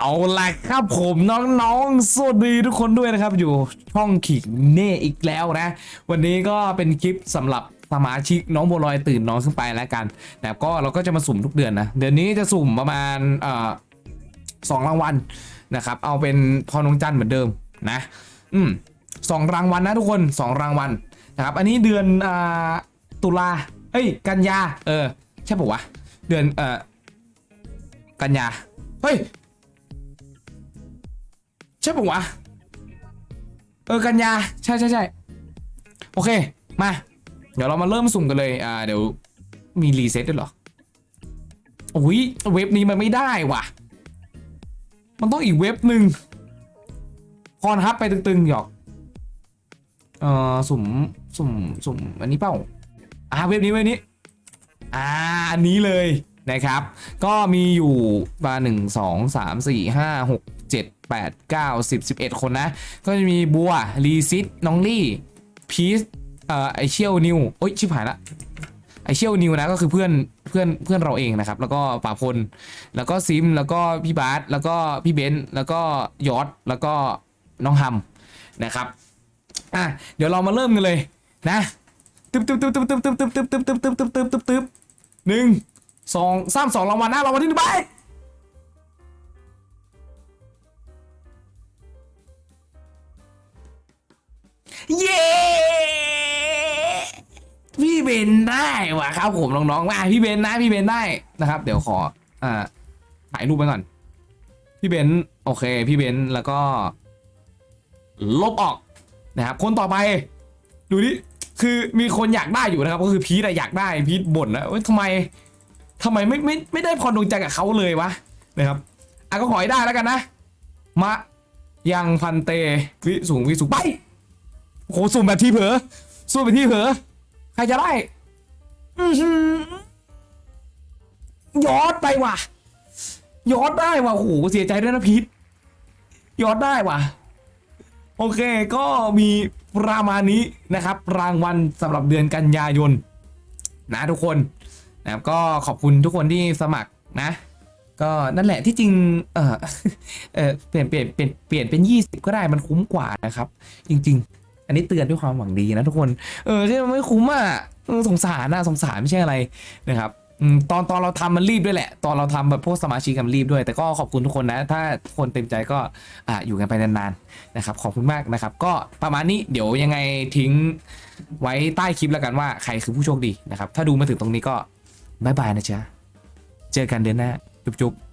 เอาละครับผมน้องๆ สวัสดีทุกคนด้วยนะครับ อยู่ช่องขิงเน่อีกแล้วนะ วันนี้ก็เป็นคลิปสำหรับสมาชิกน้องบัวลอยตื่นน้องขึ้นไปแล้วกันแต่ก็เราก็จะมาสุ่มทุกเดือนนะ เดือนนี้จะสุ่มประมาณเอ่อสองรางวัลนะครับ เอาเป็นพรนงจันทร์เหมือนเดิมนะ อืมสองรางวัลนะทุกคนสองรางวัลนะครับ อันนี้เดือนอ่าตุลาเอ้ย กันยา เออ ใช่ปะวะ เดือนเอ่อกันยา เฮ้ย ใช่ปะวะ เออกันยา ใช่ใช่ใช่โอเค มา เดี๋ยวเรามาเริ่มสุ่มกันเลย อ่า เดี๋ยว มีรีเซ็ตด้วยเหรอโอ้ยเว็บนี้มันไม่ได้ว่ะ มันต้องอีกเว็บหนึ่งพรฮับไปตึงๆหยอก เอ่อสุ่มสุ่มสุ่มอันนี้เป้า อ่าเว็บนี้เว็บนี้ อ่า อันนี้เลยนะครับ ก็มีอยู่มาหนึ่งสองสามสี่ห้าหก เจ็ดแปดเก้าสิบสิบเอ็ดคนนะ ก็จะมีบัวลีซิตน้องลี่พีซเอ่อไอเชียวนิวโอ้ยชิบหายละไอเชียวนิวนะก็คือเพื่อนเพื่อนเพื่อนเราเองนะครับ แล้วก็ป่าพล แล้วก็ซิมแล้วก็พี่บาสแล้วก็พี่เบนซ์แล้วก็ยอดแล้วก็น้องฮัมนะครับอะเดี๋ยวเรามาเริ่มกันเลยนะตึ๊บตึ๊บตึ๊บตึ๊บตึ๊บตึ๊บตึ๊บตึ๊บตึ๊บตึ๊บตึ๊บตึ๊บตึ๊บตึ๊บหนึ่งสองสามสองรางวัลนะรางวัลที่หนึ่งไป เย้พี่เบนได้ว่ะครับผมน้องๆว่าพี่เบนนะพี่เบนได้นะครับ เดี๋ยวขออ่าถ่ายรูปไปก่อน พี่เบนโอเค พี่เบนแล้วก็ ลบออกนะครับ คนต่อไป ดูนี่คือมีคนอยากได้อยู่นะครับ ก็คือพีทอะอยากได้พีทบ่นนะเอ้ยทำไมทำไมไม่ไม่ไม่ได้พรดวงใจกับเขาเลยวะนะครับอะก็ขอให้ได้แล้วกันนะ มะยังพันเตวิสูงวิสูงไป โอ้โหสุ่มแบบที่เผลอสุ่มแบบที่เผลอใครจะได้อือหือยอดไปว่ะยอดได้ว่ะโอ้โหเสียใจด้วยนะพีทยอดได้ว่ะ โอเคก็มีประมาณนี้นะครับ รางวัลสำหรับเดือนกันยายน นะทุกคนนะครับก็ขอบคุณทุกคนที่สมัครนะ ก็นั่นแหละที่จริง เออเออเปลี่ยนเปลี่ยนเปลี่ยนเปลี่ยนเป็น 20 ก็ได้มันคุ้มกว่านะครับ จริง ๆ อันนี้เตือนด้วยความหวังดีนะทุกคน เออที่มันไม่คุ้มอะสงสารนะสงสารไม่ใช่อะไรนะครับตอนตอนเราทำมันรีบด้วยแหละ ตอนเราทำแบบพวกสมาชิกกันรีบด้วย แต่ก็ขอบคุณทุกคนนะ ถ้าคนเต็มใจก็อ่าอยู่กันไปนานๆนะครับ ขอบคุณมากนะครับ ก็ประมาณนี้เดี๋ยวยังไงทิ้งไว้ใต้คลิปแล้วกันว่าใครคือผู้โชคดีนะครับ ถ้าดูมาถึงตรงนี้ก็บายบายนะจ๊ะ เจอกันเดือนหน้าจุ๊บๆ